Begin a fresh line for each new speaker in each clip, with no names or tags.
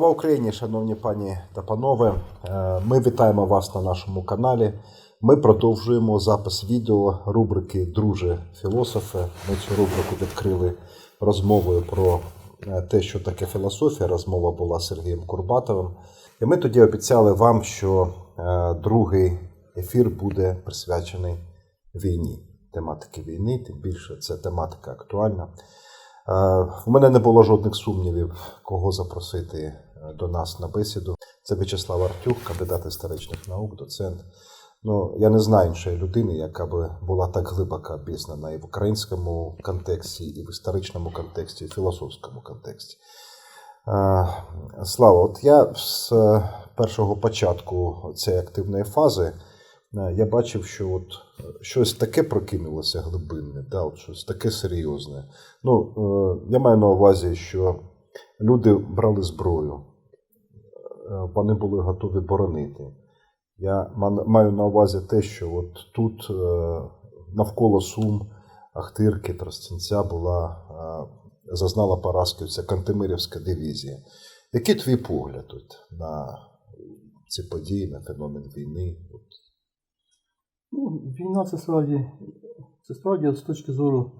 Слава Україні, шановні пані та панове. Е, Ми вітаємо вас на нашому каналі. Ми продовжуємо запис відео рубрики Друже філософе. Ми цю рубрику відкрили розмовою про е, те, що таке філософія. Розмова була з Сергієм Курбатовим. І ми тоді обіцяли вам, що е, другий ефір буде присвячений війні, тематики війни, тим більше це тематика актуальна. В мене не було жодних сумнівів, кого запросити до нас на бесіду. Це В'ячеслав Артюк, кандидат історичних наук, доцент. Ну, я не знаю іншої людини, яка би була так глибоко обізнана і в українському контексті, і в історичному контексті, і в філософському контексті. Е, Слава, от я з е, першого початку цієї активної фази е, я бачив, що от е, щось таке прокинулося глибинне, да, от щось таке серйозне. Ну, е, я маю на увазі, що люди брали зброю, е, вони були готові боронити. Я маю на увазі те, що от тут е, навколо Сум, Ахтирки, Тростянця була, е, зазнала поразки ця Кантемирівська дивізія. Який твій погляд от на ці події, на феномен війни?
Ну, війна це справді, це справді з точки зору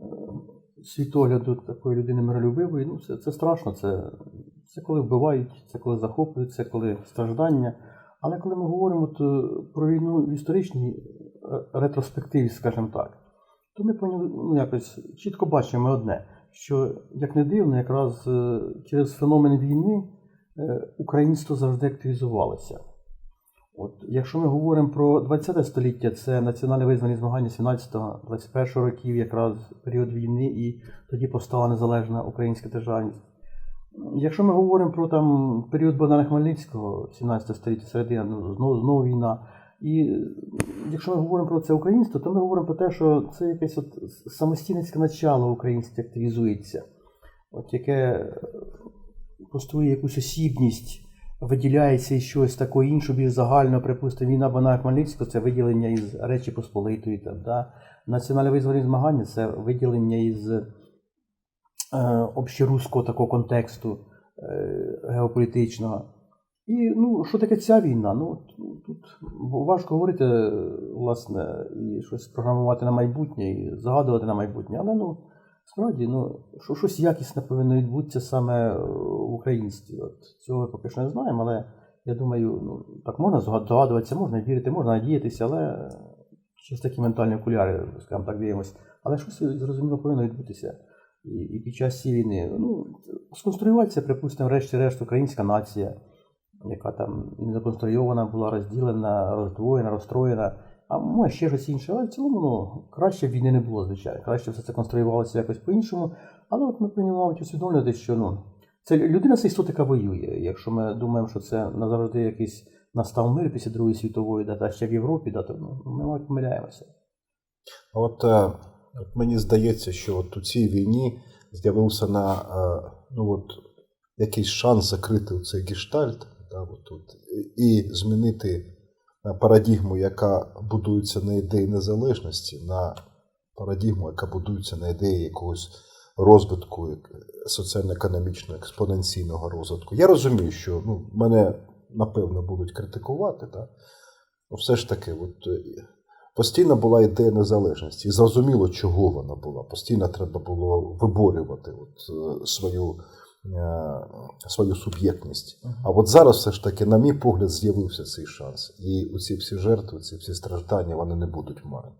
е, світогляду такої людини миролюбивої, ну це, це страшно. Це, це коли вбивають, це коли захоплюють, це коли страждання. Але коли ми говоримо е, про війну в історичній е, ретроспективі, скажімо так, то ми ну, якось чітко бачимо одне, що, як не дивно, якраз е, через феномен війни е, українство завжди активізувалося. От, якщо ми говоримо про 20 століття, це національно визвані змагання 17-21 років, якраз період війни, і тоді постала незалежна українська державність. Якщо ми говоримо про там період Богдана Хмельницького, 17 століття, середина, ну, знову, знову війна. І е, якщо ми говоримо про це українство, то ми говоримо про те, що це якесь от самостійницьке начало українське активізується, от яке е, постує якусь осібність виділяється із щось такого іншого, більш загального, припустимо, війна Богдана Хмельницького це виділення із Речі Посполитої. Там, да? Національне визвольні змагання це виділення із е, общеруського такого контексту е, геополітичного. І ну, що таке ця війна? Ну, тут важко говорити, власне, і щось програмувати на майбутнє, і загадувати на майбутнє, але ну, справді, ну, що, щось якісне повинно відбутися саме е, в українстві. От цього ми поки що не знаємо, але я думаю, ну, так можна здогадуватися, можна вірити, можна надіятися, але через такі ментальні окуляри, скажімо так, дивимося. Але щось зрозуміло повинно відбутися. І, і під час цієї війни. Ну, сконструюватися, припустимо, врешті-решт, українська нація, яка там не законструйована була, розділена, роздвоєна, розстроєна. А може ще щось інше, але в цілому ну, краще війни не було, звичайно. Краще все це конструювалося якось по-іншому. Але от ми повинні, мабуть, усвідомлювати, що ну, це людина це істота, яка воює. Якщо ми думаємо, що це назавжди якийсь настав мир після Другої світової, да, та ще в Європі, да, то ну, ми мабуть помиляємося.
От, е, от мені здається, що от у цій війні з'явився на е, ну, от, якийсь шанс закрити цей гештальт да, от, і змінити е, парадігму, яка будується на ідеї незалежності, на парадігму, яка будується на ідеї якогось розвитку соціально-економічного, експоненційного розвитку. Я розумію, що ну, мене напевно будуть критикувати, та? Ну, все ж таки, от, е, постійно була ідея незалежності, і зрозуміло, чого вона була. Постійно треба було виборювати от, е, свою, е, свою суб'єктність. А от зараз все ж таки, на мій погляд, з'явився цей шанс. І оці всі жертви, ці всі страждання, вони не будуть марні.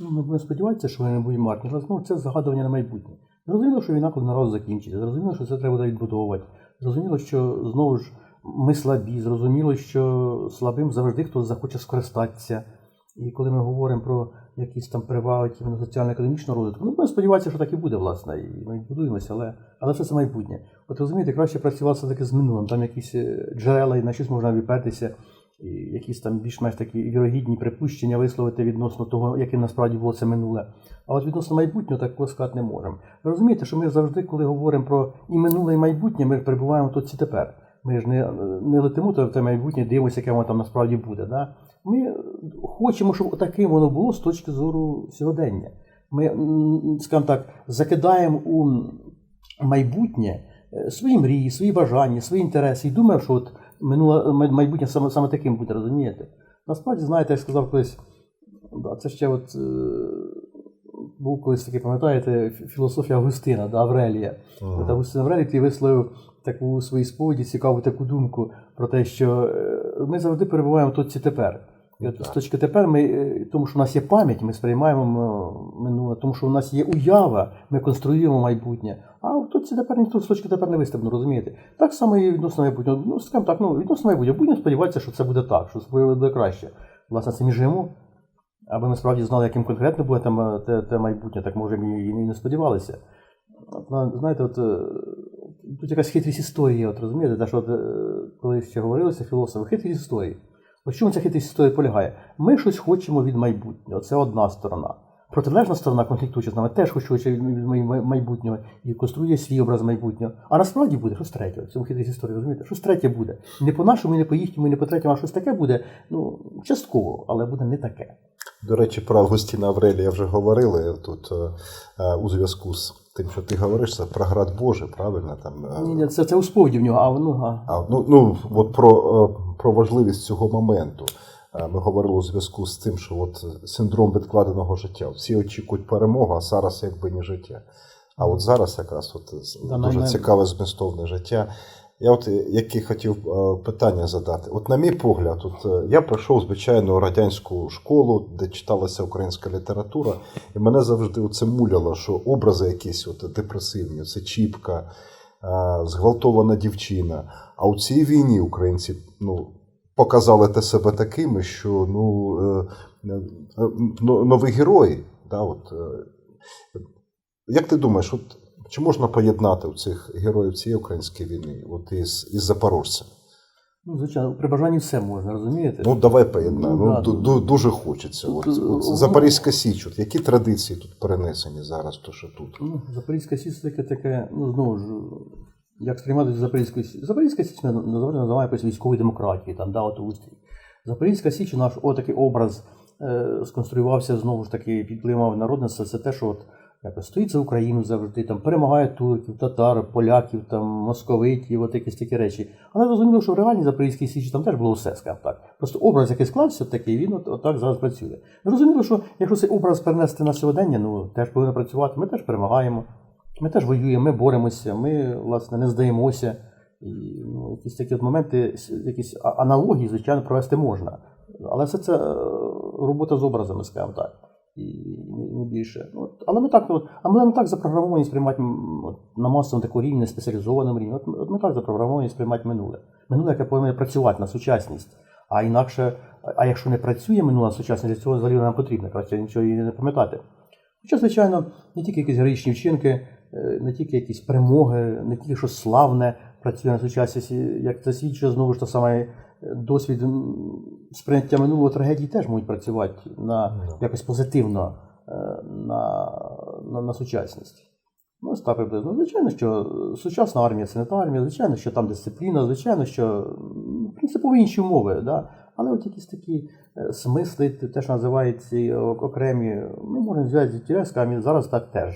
Ну, ми будемо сподіватися, що вони не будуть марні. Знову це загадування на майбутнє. Зрозуміло, що війна коли нараз закінчиться. Зрозуміло, що це треба відбудовувати. Зрозуміло, що знову ж ми слабі. Зрозуміло, що слабим завжди хтось захоче скористатися. І коли ми говоримо про якісь там переваги соціально-економічного розвитку, ну будемо сподіватися, що так і буде, власне, і ми будуємося, але, але все це майбутнє. От розумієте, краще працювати все-таки з минулим, там якісь е, джерела, на щось можна випертися, і якісь там більш-менш такі вірогідні припущення висловити відносно того, яким насправді було це минуле. А от відносно майбутнього такого сказати не можемо. Ви розумієте, що ми завжди, коли говоримо про і минуле, і майбутнє, ми перебуваємо тут і тепер. Ми ж не, не летимо то в те майбутнє, дивимося, яке воно там насправді буде. Да? Ми хочемо, щоб таким воно було з точки зору сьогодення. Ми, скажімо так, закидаємо у майбутнє е, свої мрії, свої бажання, свої інтереси і думав, що от минуле майбутнє саме, саме таким буде, розумієте? Насправді, знаєте, я сказав колись, да, це ще от. е, Був колись такий, пам'ятаєте, філософія Августина, да, Аврелія. От Августин Аврелій тоді висловив таку у своїй сповіді цікаву таку думку про те, що е, ми завжди перебуваємо тут і тепер. І от з точки тепер ми, е, тому що у нас є пам'ять, ми сприймаємо минуле, тому що у нас є уява, ми конструюємо майбутнє. А тут тепер ніхто з точки тепер не виставлено, розумієте? Так само і відносно майбутнього. Ну, скажімо так, ну, відносно майбутнього. Будемо сподіватися, що це буде так, що це буде краще. Власне, це ми живемо. Аби ми справді знали, яким конкретно буде там е, те, те майбутнє, так може ми і не сподівалися. От, знаєте, от е, тут якась хитрість історії, от розумієте, те, що от, коли ще говорилося філософи, хитрість історії. От в чому ця хитрість історії полягає? Ми щось хочемо від майбутнього, це одна сторона. Протилежна сторона конфліктуючи з нами теж хоче від май- май- майбутнього і конструює свій образ майбутнього. А насправді буде щось третє. Цьому хитрість історії, розумієте? Щось третє буде. Не по-нашому, не по їхньому, не по третьому, а щось таке буде, ну, частково, але буде не таке.
До речі, про Августіна Аврелія вже говорили тут е, е, у зв'язку з тим, що ти говориш, це про град Божий, правильно? Там, е,
Ні, ні, це, це у сповіді в нього, а ну, а,
А, ну, ну от про, е, про важливість цього моменту. Е, Ми говорили у зв'язку з тим, що от синдром відкладеного життя. Всі очікують перемогу, а зараз якби не життя. А от зараз якраз от дуже цікаве змістовне життя. Я от е, які хотів е, питання задати. От, на мій погляд, от е, я пройшов звичайну радянську школу, де читалася українська література, і мене завжди це муляло, що образи якісь от депресивні, це чіпка, зґвалтована дівчина. А у цій війні українці ну, показали те себе такими, що ну, нові герої. Да, от, як ти думаєш, от, чи можна поєднати у цих героїв цієї української війни от із, із запорожцем?
ну, звичайно, при бажанні все можна, розумієте?
Ну, давай поєднаємо.
Ну,
Ну,
да,
ду- ду- дуже хочеться. От,
Тут,
от,
е,
Запорізька Січ, от, які традиції тут перенесені зараз, то що тут?
Ну, Запорізька Січ це таке, таке, ну знову ж, як сприймати Запорізьку Січ? Запорізька Січ ми називаємо, називаємо якось військової демократії, там, да, от устрій. Запорізька Січ, наш отакий образ е, сконструювався знову ж таки під впливом народництва, це те, що от, якось стоїть за Україну завжди, там, перемагає турків, татар, поляків, там, московитів, от якісь такі речі. Але зрозуміло, що в реальній Запорізькій Січі там теж було все, скажімо так. Просто образ, який склався, такий, він от, отак зараз працює. Зрозуміло, що якщо цей образ перенести на сьогодення, ну теж повинно працювати, ми теж перемагаємо. Ми теж воюємо, ми боремося, ми, власне, не здаємося. І ну, якісь такі от моменти, якісь аналогії, звичайно, провести можна. Але все це е, робота з образами, скажімо так. І не- більше. Ну, От, але ми так, от, а ми так запрограмовані сприймати от, на масовому такому рівні, на спеціалізованому рівні. От, от ми так запрограмовані сприймати минуле. Минуле, яке повинно працювати на сучасність. А інакше, а- якщо не працює минула сучасність, для цього взагалі нам потрібно, краще нічого і не пам'ятати. Хоча, звичайно, не тільки якісь героїчні вчинки, е, не тільки якісь перемоги, не тільки щось славне працює на сучасності, як це свідчить знову ж та саме е, досвід сприйняття минулого трагедії теж можуть працювати на
Ну.
якось позитивно на, на, на сучасність. Ну, так приблизно. Звичайно, що е, сучасна армія це не та армія, звичайно, що там дисципліна, звичайно, що м, принципово інші умови, да? але от якісь такі е, смисли, те, що називається окремі, ми можемо взяти з тілесками, зараз так теж.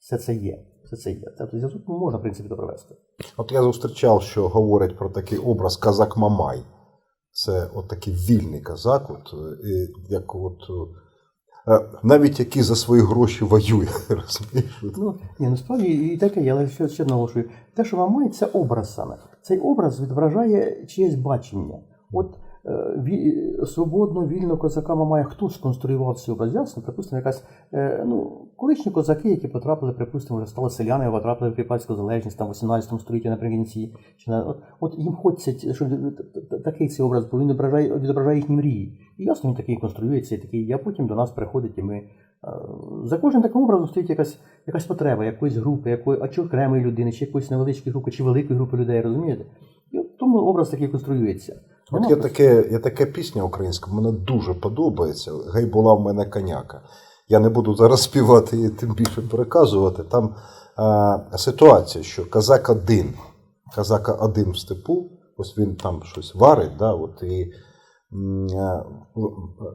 Все це є. Все це є. Тобто зв'язок можна, в принципі, провести.
От я зустрічав, що говорять про такий образ казак Мамай. Це от такий вільний казак, от, е, як от, е, навіть який за свої гроші воює, розумієш?
Ну, ні, насправді і таке я ще, ще наголошую. Те, що вам має, це образ саме. Цей образ відображає чиєсь бачення. От е, свободно, вільно козака має хто сконструював образ? Ясно, припустимо, якась е, ну, колишні козаки, які потрапили, припустимо, вже стали селянами, потрапили в кріпацьку залежність там в 18 столітті наприкінці. Чи на, от, от їм хочеться, щоб такий цей образ, бо він відображає, відображає їхні мрії. І ясно, він такий конструюється, і такий, а потім до нас приходить, і ми. е, За кожним таким образом стоїть якась, якась потреба, якоїсь групи, якої, а чи окремої людини, чи якоїсь невеличкої групи, чи великої групи людей, розумієте? І от тому образ такий конструюється.
От є, таке, є така пісня українська, мене дуже подобається. Гей була в мене коняка. Я не буду зараз співати і тим більше переказувати. Там а, ситуація, що казак один, казака один в степу, ось він там щось варить, да, от, і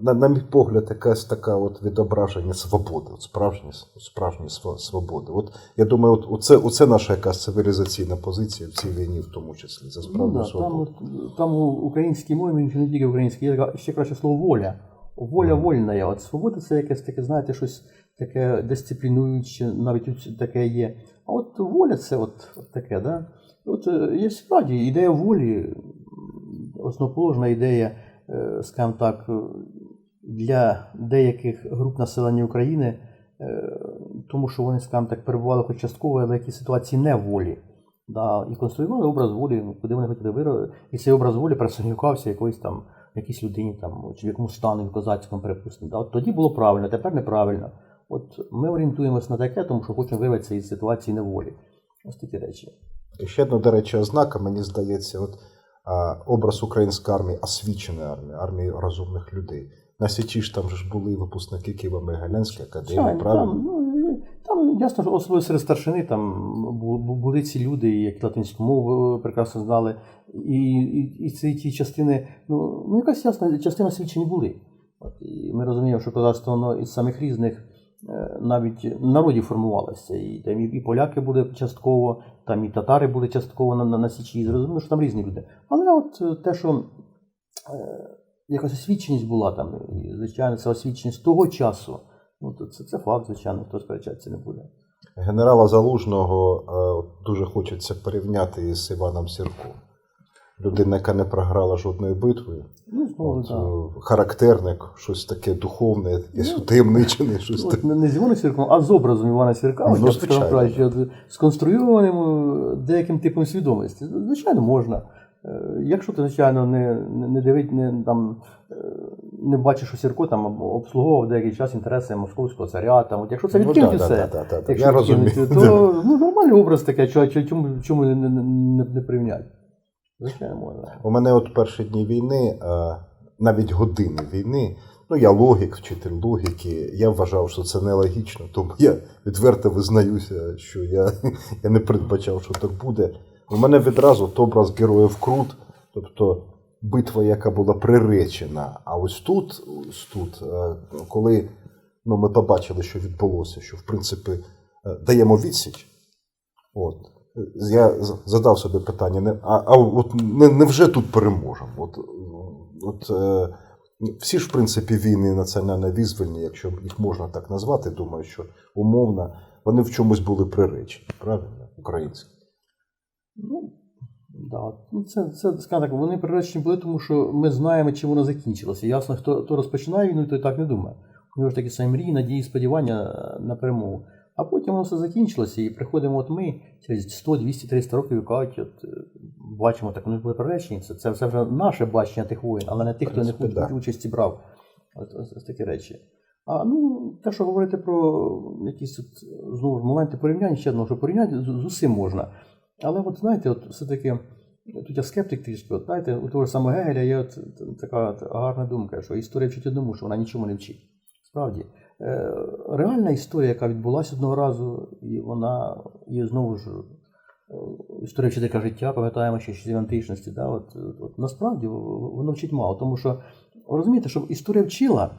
на, на мій погляд, якась така от відображення свободи, от справжні, справжні свободи. От я думаю, от, оце, оце наша якась цивілізаційна позиція в цій війні, в тому числі, за
Ну,
справжню
да,
свободу.
там, там у українській мові, не тільки українській, є ще краще слово воля. Воля
Мгм.
вольна. От свобода це якесь таке, знаєте, щось таке дисциплінуюче, навіть таке є. А от воля це от, от таке, да? От е, є справді ідея волі, основоположна ідея, е, скажімо так, е, для деяких груп населення України, е, тому що вони, скажімо так, перебували хоч частково, але в якій ситуації неволі. Да, і конструювали образ волі, куди вони хотіли виробити. І цей образ волі персоніфікувався якоїсь там якійсь людині, там, чи в якомусь стані козацькому, припустимо. Да? От тоді було правильно, тепер неправильно. От ми орієнтуємося на таке, тому що хочемо вирватися із ситуації неволі. Ось такі речі.
І ще одна, до речі, ознака, мені здається, от, образ української армії, освіченої армії, армії розумних людей. На Січі ж там ж були випускники Києво-Могилянської академії, правильно?
там, ну, там ясно, що особливо серед старшини там бу- бу- були ці люди, які латинську мову прекрасно знали, і, і, і ці ті частини, ну, ну якась ясна частина свідчень були. От, і ми розуміємо, що козацтво воно із самих різних е, навіть народів формувалося. І, там, і, поляки були частково, там і татари були частково на, на, на Січі. Зрозуміло, що там різні люди. Але от е, те, що е, якась освіченість була там, і, звичайно, це освіченість того часу. Ну, це, це факт, звичайно, хто сперечатися не буде.
Генерала Залужного дуже хочеться порівняти із Іваном Сірко. Людина, яка не програла жодної битви,
Ну,
от,
так.
е, характерник, щось таке духовне, якесь
Ну,
утаємничене, щось
От
таке.
не, з Іваном Сірком, а з образом Івана Сірка,
Ну, звичайно.
сконструйованим е, деяким типом свідомості. Звичайно, можна. Е, Якщо ти, звичайно, не, не, не дивить, не, там, не бачиш, що Сірко там обслуговував деякий час інтереси московського царя, там, от, якщо це
Ну,
відкинути
да,
все,
да, да, да, да.
якщо
Я розумію.
то ну, нормальний образ таке, чому, чому, не, не, не, не порівняти? Звичайно, можна.
У мене от перші дні війни, навіть години війни, ну я логік, вчитель логіки, я вважав, що це нелогічно, тому я відверто визнаюся, що я, я не передбачав, що так буде. У мене відразу образ героїв Крут, тобто битва, яка була приречена. А ось тут, ось тут е, коли ну, ми побачили, що відбулося, що в принципі е, даємо відсіч. От. Я задав собі питання, а, а от не, невже тут переможемо? От, от, е, всі ж, в принципі, війни національно визвольні, якщо їх можна так назвати, думаю, що умовно, вони в чомусь були приречені, правильно, українські.
Ну, да. ну це, це так, вони приречені були, тому що ми знаємо, чим воно закінчилося. Ясно, хто, хто розпочинає війну, той так не думає. У нього ж такі самі мрії, надії, сподівання е, на перемогу. А потім воно все закінчилося, і приходимо от ми через 100, 200, 300 років і кажуть, от, е, бачимо, так вони були приречені. Це, це, це вже наше бачення тих воїн, але не тих, хто не
да.
участі брав. От, ось, ось такі речі. А ну, те, що говорити про якісь от, знову ж моменти порівняння, ще одного, що порівняти з, з усім можна. Але от знаєте, от все-таки тут я скептик трішки, от знаєте, у того ж самого Гегеля є от така от гарна думка, що історія вчить одному, що вона нічому не вчить. Справді, реальна історія, яка відбулася одного разу, і вона є знову ж е, історія вчителька життя, пам'ятаємо ще з античності. Да? От, от, насправді воно вчить мало, тому що розумієте, щоб історія вчила,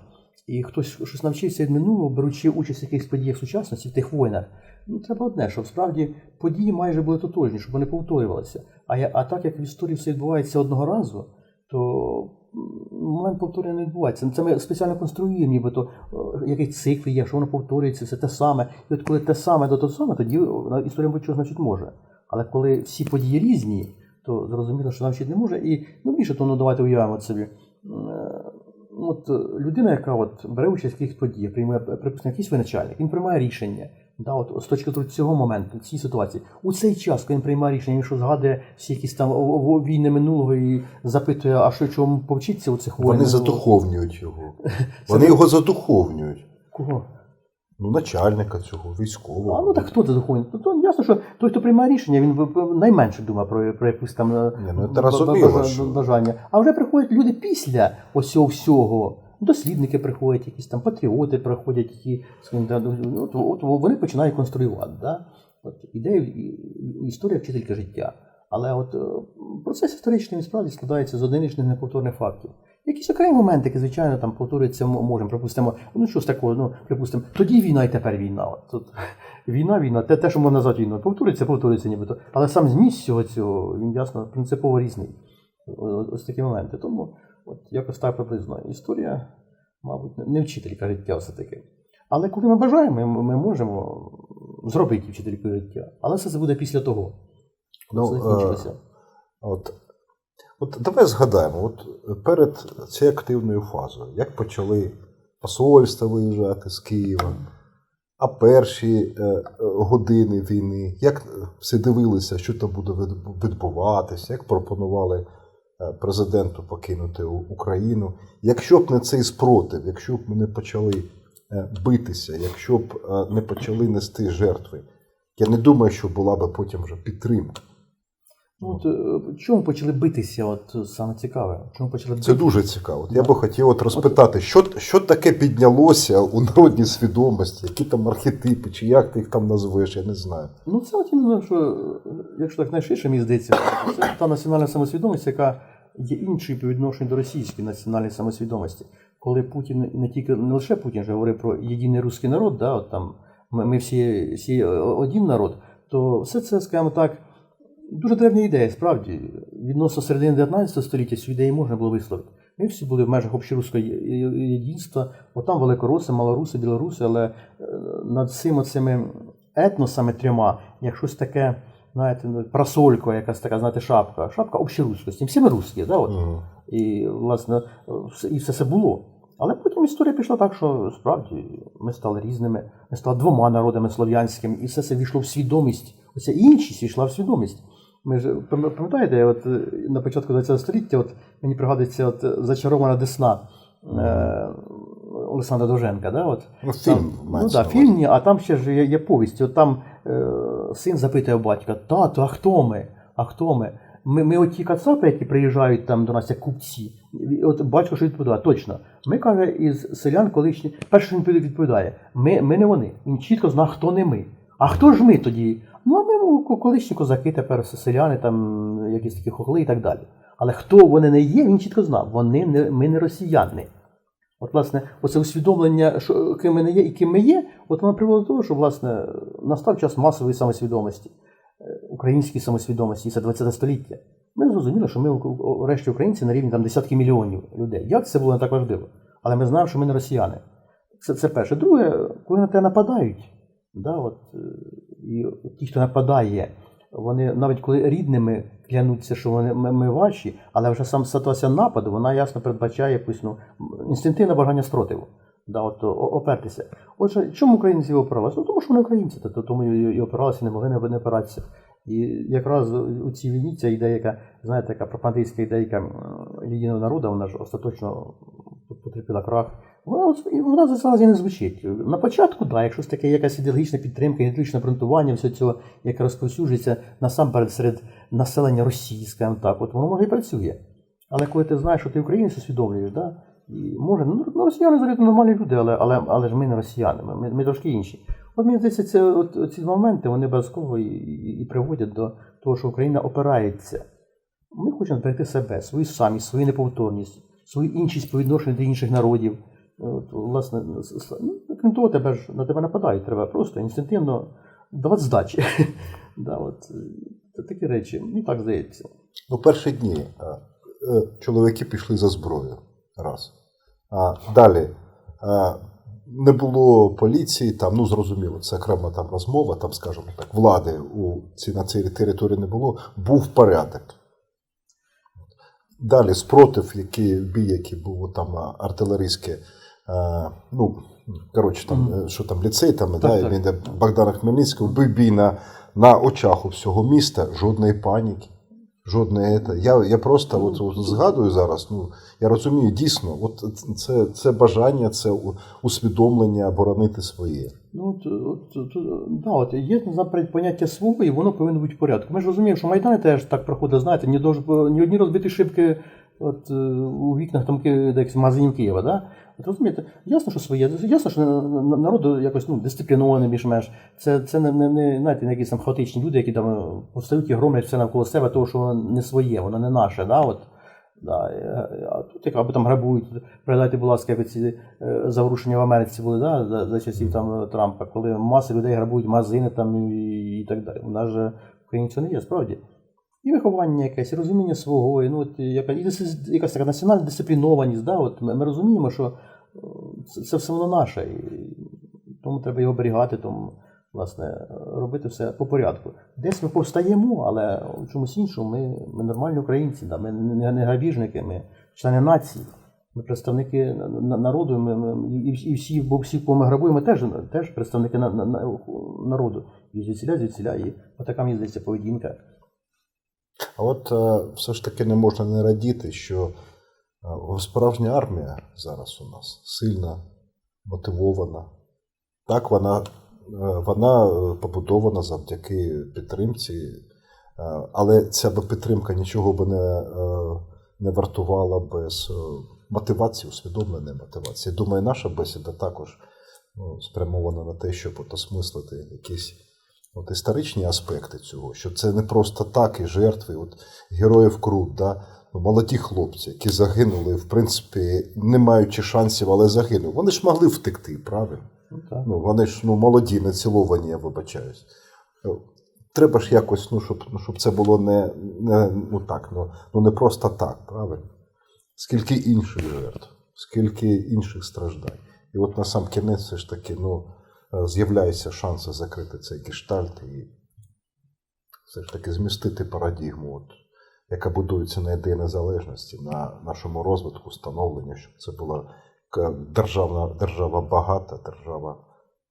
і хтось щось навчився від минулого, беручи участь в якихось подіях сучасності, в тих воїнах, ну треба одне, щоб справді події майже були тотожні, щоб вони повторювалися. А, я, а так як в історії все відбувається одного разу, то момент повторення не відбувається. Це ми спеціально конструюємо, нібито е, якийсь цикл є, що воно повторюється, все те саме. І от коли те саме до того саме, тоді е, історія будь-що значить може. Але коли всі події різні, то зрозуміло, що навчити не може. І ну більше того, ну давайте уявимо собі. Е, От людина, яка от бере участь в якихось подіях, приймає, припустимо, якийсь виначальник, він приймає рішення. Да, от, з точки зору цього моменту, цієї ситуації, у цей час, коли він приймає рішення, він що згадує всі якісь там війни минулого і запитує, а що чому повчиться у цих воїн
Вони
минулого?
задуховнюють його. Вони його задуховнюють.
Кого?
Ну, начальника цього, військового.
А ну так хто це духовний? То, то ясно, що той, хто приймає рішення, він найменше думає про, про якусь там е,
Ні, ну,
б- б-
що-
бажання. А вже приходять люди після ось цього всього. Дослідники приходять, якісь там патріоти приходять, які от, от вони починають конструювати. Да? От ідея, і- і- історія вчителька життя. Але от е, процес історичний справді складається з одиничних неповторних фактів. Якісь окремі моменти, які, звичайно, там повторюються, можемо, припустимо, ну що з такого, ну, припустимо, тоді війна і тепер війна. От, тут, війна, війна, те, те, що можна назвати війною. Повторюється, повторюється нібито. Але сам зміст всього цього, він ясно, принципово різний. Ось такі моменти. Тому от якось так приблизно. Історія, мабуть, не- вчителька життя все-таки. Але коли ми бажаємо, ми, ми можемо зробити вчителькою життя. Але все це буде після того.
Ну,
це
е,
закінчилося.
От, от давай згадаємо, от перед цією активною фазою, як почали посольства виїжджати з Києва, а перші е, е, години війни, як всі дивилися, що там буде відбуватися, як пропонували президенту покинути Україну. Якщо б не цей спротив, якщо б ми не почали е, битися, якщо б е, не почали нести жертви, я не думаю, що була б потім вже підтримка.
Ну, от, е, чому почали битися? От саме цікаве. Чому почали
Це дуже цікаво. Я би хотів от розпитати, що, що таке піднялося у народній свідомості, які там архетипи, чи як ти їх там назвеш, я не знаю.
Ну, це от іменно, що, якщо так найширше, мені здається, це та національна самосвідомість, яка є іншою по відношенню до російської національної самосвідомості. Коли Путін не тільки не лише Путін же говорив про єдиний русський народ, да, от там ми, ми всі, всі один народ, то все це, скажімо так, дуже древня ідея, справді. Відносно середини 19 століття цю ідею можна було висловити. Ми всі були в межах общоруського єдинства, от там великороси, малоруси, білоруси, але е, над цими цими етносами трьома, як щось таке, знаєте, ну, просолько, якась така, знаєте, шапка, шапка общоруськості. Всі ми русські, да, от.
Мгм.
І, власне, і все це було. Але потім історія пішла так, що справді ми стали різними, ми стали двома народами слов'янськими, і все це війшло в свідомість. Оця іншість війшла в свідомість. Ми ж пам'ятаєте, от е, на початку ХХ століття, от мені пригадується от зачарована десна е, Олександра Довженка. Да, от.
Ну, фільм
ну так,
на увазі.
фільм, а там ще ж є, є повість. От там е, син запитує у батька: тату, а хто ми? А хто ми? Ми, ми оті кацапи, які приїжджають там до нас як купці. От батько що відповідає, точно. Ми каже, із селян колишні, перше що він відповідає, ми, ми не вони. Він чітко знає, хто не ми. А хто ж ми тоді? Ну, ми ну, колишні козаки, тепер селяни, там якісь такі хохли і так далі. Але хто вони не є, він чітко знав. Вони не, ми не росіяни. От, власне, оце усвідомлення, що ким ми не є і ким ми є, от воно привело до того, що власне настав час масової самосвідомості, е, української самосвідомості, це 20 століття. Ми зрозуміли, що ми решті українці на рівні там десятки мільйонів людей. Як це було не так важливо? Але ми знаємо, що ми не росіяни. Це, це перше. Друге, коли на тебе нападають, да, от, е, і ті, хто нападає, вони навіть коли рідними клянуться, що вони ми, ми ваші, але вже сам ситуація нападу, вона ясно передбачає якусь ну, інстинктивне бажання спротиву. Да, от, опертися. Отже, чому українці опиралися? Ну, тому що вони українці, то, тому і, опиралися, не могли не, опиратися. І якраз у цій війні ця ідея, знаєте, така пропагандистська ідейка єдиного народу, вона ж остаточно потерпіла крах. Вона, от- і вона зараз і не звучить. На початку, так, якщо таке якась ідеологічна підтримка, ідеологічне обґрунтування всього цього, яке розповсюджується насамперед серед населення російське, так, от воно може і працює. Але коли ти знаєш, що ти українець усвідомлюєш, да? і може, ну, ну росіяни взагалі нормальні люди, але, але, але ж ми не росіяни, ми, ми трошки інші. От мені здається, це, от, ці моменти вони обов'язково і, і, і приводять до того, що Україна опирається. Ми хочемо зберегти себе, свою самість, свою неповторність, свою іншість по відношенню до інших народів. От, власне, ну, крім того, тебе ж на тебе нападають, треба просто інстинктивно давати здачі. да, от, це такі речі, мені так здається.
Ну, перші дні е, е, чоловіки пішли за зброю. Раз. А, далі. е, Не було поліції, там, ну зрозуміло, це окрема там розмова, там, скажімо так, влади у ці, на цій території не було, був порядок. Далі спротив, який бій, який був там а, артилерійський, е, ну, коротше, там, е, що там, ліцей, там,
Так,
да,
так.
Богдана Хмельницького, бій на, на очах у всього міста, жодної паніки. Жодне ета. Я, я просто от, от згадую зараз. Ну я розумію, дійсно, от це, це бажання, це усвідомлення боронити своє.
Ну, от, от, от, да, от є насамперед поняття свого, і воно повинно бути в порядку. Ми ж розуміємо, що Майдан теж так проходить, знаєте, ні, ні одні розбиті шибки от, е, у вікнах там магазинів Києва. Да? От розумієте, ясно, що своє, ясно, що на- на- народ якось ну, дисциплінований більш-менш. Це, це не, не, не, знаєте, не якісь там хаотичні люди, які там е, повстають і громлять все навколо себе, того, що не своє, воно не наше. Да? От. Да, е, а тут або там грабують. Пригадайте, будь ласка, ці заворушення в Америці були да, за, за часів там Трампа, коли маси людей грабують магазини там і, і так далі. У нас же в Україні цього не є, справді. І виховання якесь, і розуміння свого, і, ну, от, яка, і якась така національна дисциплінованість. Да, от ми, ми розуміємо, що е, це, це все воно наше, і тому треба його оберігати, тому, власне, робити все по порядку. Десь ми повстаємо, але в чомусь іншому ми, ми нормальні українці, да, ми не, не грабіжники, ми члени нації. Ми представники на- на- народу, ми, ми, і, і всі, бо всі, кого ми грабуємо, теж, теж представники на, на, на- народу. І звідсіля, звідсіля, і отака мені здається поведінка.
А от е, все ж таки не можна не радіти, що е, справжня армія зараз у нас сильна, мотивована. Так, вона, е, вона побудована завдяки підтримці, але ця би підтримка нічого би не, не вартувала без мотивації, усвідомленої мотивації. Думаю, наша бесіда також ну, спрямована на те, щоб осмислити якісь от історичні аспекти цього, що це не просто так і жертви, от героїв Крут, да? ну, молоді хлопці, які загинули, в принципі, не маючи шансів, але загинули. Вони ж могли втекти, правильно?
Ну, так.
Ну, вони ж ну, молоді, не ціловані, я вибачаюсь. Е, Треба ж якось, ну, щоб, ну, щоб це було не, не, ну, так, ну, ну, не просто так, правильно? Скільки інших жертв, скільки інших страждань. І от на сам кінець все ж таки ну, е, з'являється шанс закрити цей гештальт і все ж таки змістити парадігму, от, яка будується на ідеї незалежності, на нашому розвитку, становленню, щоб це була державна, держава багата, держава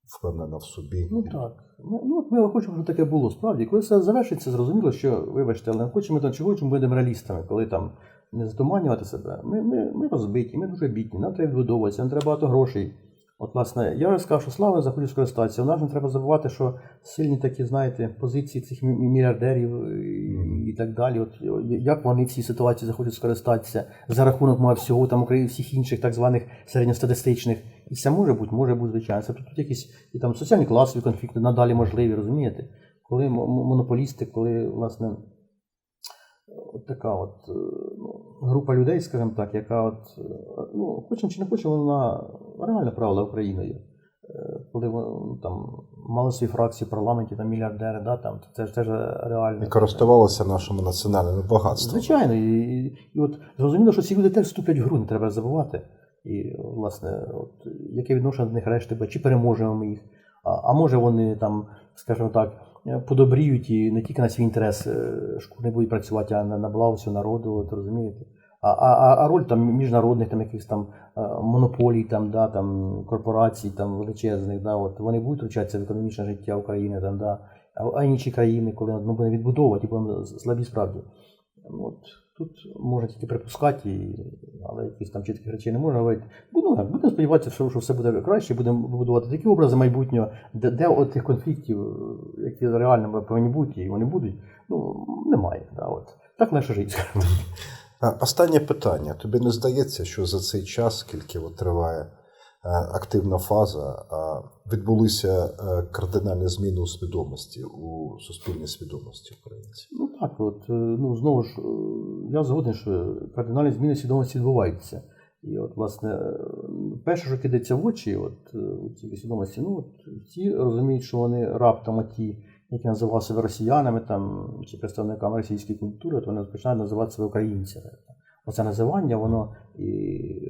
впевнена в собі.
Ну так. Ну, от ми хочемо, щоб таке було справді. Коли все завершиться, зрозуміло, що, вибачте, але хочемо там чого, чому будемо реалістами, коли там не затуманювати себе. Ми, ми, ми розбиті, ми дуже бідні, нам треба відбудовуватися, нам треба багато грошей. От, власне, я вже сказав, що слава захочу скористатися. У нас не треба забувати, що сильні такі, знаєте, позиції цих мільярдерів і, і так далі. От як вони в цій ситуації захочуть скористатися за рахунок має всього там України, всіх інших так званих середньостатистичних. І це може бути, може бути, звичайно. Це тут якісь і там соціальні класові конфлікти надалі можливі, розумієте? Коли мо- мо- монополісти, коли, власне, от така от е, ну, група людей, скажімо так, яка от, е, ну, хочемо чи не хочемо, вона реально правила Україною. Е, Коли вони, там мали свої фракції в парламенті, там мільярдери, да, там, це ж теж реально.
І користувалися нашими національними багатствами.
Звичайно, і, і, і от зрозуміло, що ці люди теж вступлять в гру, не треба забувати. І, власне, от, яке відношення до них решти чи переможемо ми їх, а, а може вони там, скажімо так, подобріють і не тільки на свій інтерес е, шкур не будуть працювати, а на, благо всього народу, от, розумієте? А, а, а- роль там міжнародних там якихось там е, монополій, там, да, там, корпорацій там, величезних, да, от, вони будуть втручатися в економічне життя України, там, да, а, інші країни, коли ми будемо відбудовувати, будемо слабі справді. От, тут можна тільки припускати, але якісь там чітких речей не можна говорити. Ну, будемо сподіватися, що, що все буде краще, будемо вибудувати такі образи майбутнього, де, де от тих конфліктів, які реально повинні бути, і вони будуть, ну, немає. Да, от. Так легше жити.
Останнє питання. Тобі не здається, що за цей час, скільки от триває активна фаза, відбулися е, кардинальні зміни у свідомості, у суспільній свідомості українців?
Ну так, от, е, ну знову ж, е, я згоден, що кардинальні зміни свідомості відбуваються. І от, власне, е, перше, що кидається в очі, от, е, у цій свідомості, ну, от, всі розуміють, що вони раптом ті, які називали себе росіянами там, чи представниками російської культури, от вони починають називати себе українцями. Оце називання, воно і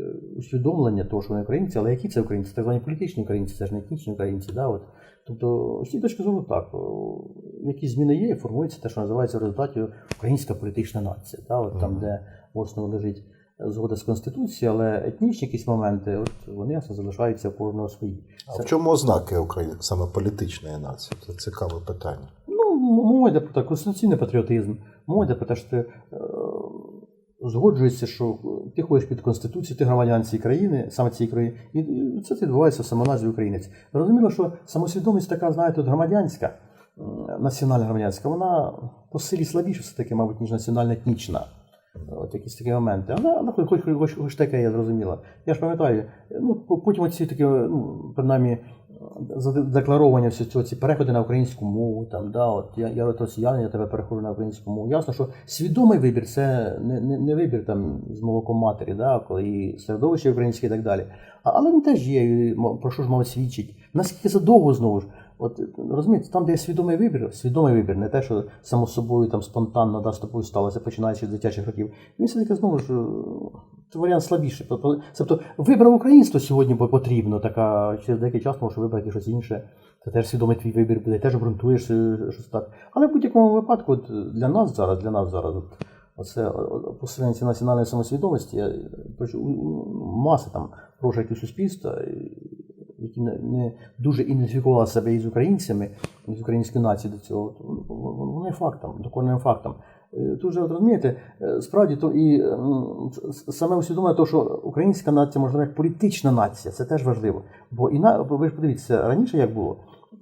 е, усвідомлення того, що вони українці, але які це українці? Так звані політичні українці, це ж не етнічні українці. Да? От. Тобто, з цієї точки зору так, о, які зміни є, і формується те, що називається в результаті українська політична нація. Да? От, там, де в основі лежить згода з Конституцією, але етнічні якісь моменти, от, вони залишаються у кожного свої.
А в чому ознаки України саме політичної нації? Це цікаве питання.
Ну, мова йде про так, конституційний патріотизм, мова йде про те, що ти е, згоджуєшся, що ти ходиш під Конституцію, ти громадян цієї країни, саме цієї країни, і і це відбувається в самоназві українець. Зрозуміло, що самосвідомість така, знаєте, от громадянська, національна громадянська, вона по силі слабіша все-таки, мабуть, ніж національна етнічна. От якісь такі моменти. Але, але хоч, хоч, хоч таке, я зрозуміла. Я ж пам'ятаю, ну, потім оці такі, ну, принаймні, задекларовані всі цього, ці переходи на українську мову. Там, да, от я, я росіянин, я тебе переходжу на українську мову. Ясно, що свідомий вибір це не, не, не вибір там з молоком матері, да, коли і середовище українське і так далі. А, але він теж є, про що ж мало свідчить. Наскільки задовго знову ж. От розумієте, там, де є свідомий вибір, свідомий вибір, не те, що само собою там спонтанно да, з тобою сталося, починаючи з дитячих років. Він все-таки знову ж це варіант слабіший. Тобто, Тобто вибрав українство сьогодні бо потрібно, така через деякий час можеш вибрати щось інше. Це теж свідомий твій вибір буде, теж обґрунтуєш щось так. Але в будь-якому випадку, от для нас зараз, для нас зараз, от, оце посилення національної самосвідомості, у- у- маса там прожитів суспільства, які не, дуже ідентифікували себе із українцями, із української нації до цього, то воно є фактом, доконним фактом. Е, Тут же, от розумієте, е, справді то і саме усвідомлення того, що українська нація можна як політична нація, це теж важливо. Бо і на ви ж подивіться раніше, як було.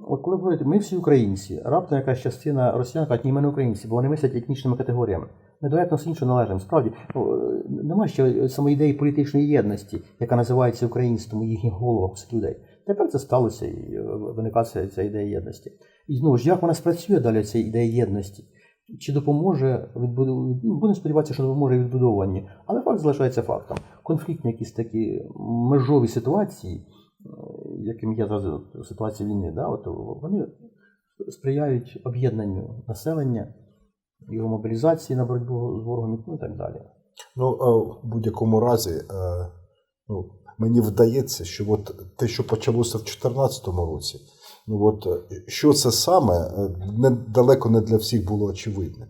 От коли говорите, ми всі українці, раптом якась частина росіян кажуть, ні, ми не українці, бо вони мислять етнічними категоріями. Ми до якогось іншого належимо. Справді, ну, е, немає ще самої ідеї політичної єдності, яка називається українством у їхніх головах цих людей. Тепер це сталося і е, виникає ця, ідея єдності. І знову ж, як вона спрацює далі, ця ідея єдності? Чи допоможе відбудову? Ну, будемо сподіватися, що допоможе відбудовуванні. Але факт залишається фактом. Конфліктні якісь такі межові ситуації, е, яким є зараз ситуація війни, да, от вони сприяють об'єднанню населення, його мобілізації на боротьбу з ворогом ну, і так далі.
Ну, в будь-якому разі, е, ну, мені вдається, що от те, що почалося в 2014 році, ну от е, що це саме, е, не, далеко не для всіх було очевидне.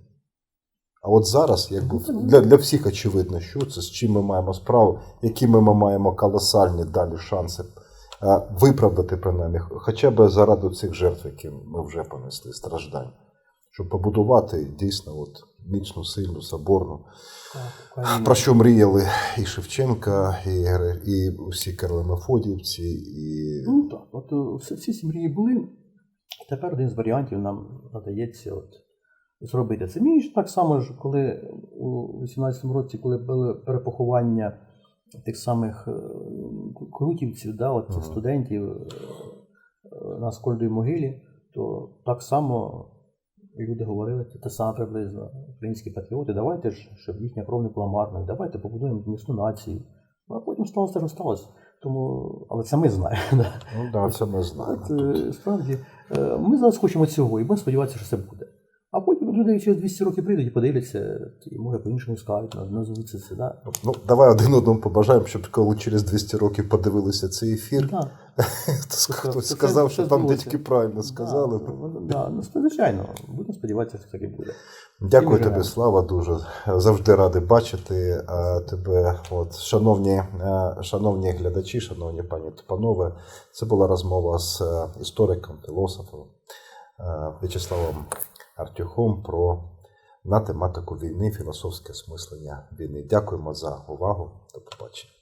А от зараз, якби для, для всіх очевидно, що це, з чим ми маємо справу, які ми маємо колосальні далі шанси е, виправдати принаймні, хоча б заради цих жертв, які ми вже понесли, страждань, щоб побудувати дійсно от міцну, сильну, соборну. Про що мріяли і Шевченка, і, і Карли Мефодіївці, і
Ну так, от е, всі, всі ці мрії були. Тепер один з варіантів нам надається от, зробити. Це мені ж так само ж, коли у 18-му році, коли були перепоховання тих самих е, крутівців, да, от, цих студентів е, на Скольдовій могилі, то так само люди говорили, це те саме приблизно. Українські патріоти, давайте ж, щоб їхня кров не була марною, давайте побудуємо міцну націю. Ну, а потім сталося що сталося. Тому, але це ми знаємо. Да.
ну да, це ми знаємо.
От, е, справді, е, ми зараз хочемо цього і будемо сподіватися, що це буде. Люди через 200 років прийдуть і подивляться, і може по-іншому скажуть, наз- назвуться це. Да?
Ну, давай один одному побажаємо, щоб коли через 200 років подивилися цей ефір,
Да.
то
Це-
хтось
це-
сказав,
це
що там
здалося.
дядьки правильно сказали.
Да, да, ну, звичайно, будемо сподіватися, що так і буде.
Дякую
Всім
тобі. Слава, дуже. Завжди радий бачити е, тебе. От, шановні, е, шановні глядачі, шановні пані та панове, це була розмова з е, істориком, філософом В'ячеславом Артюхом про на тематику війни, філософське осмислення війни. Дякуємо за увагу. До побачення.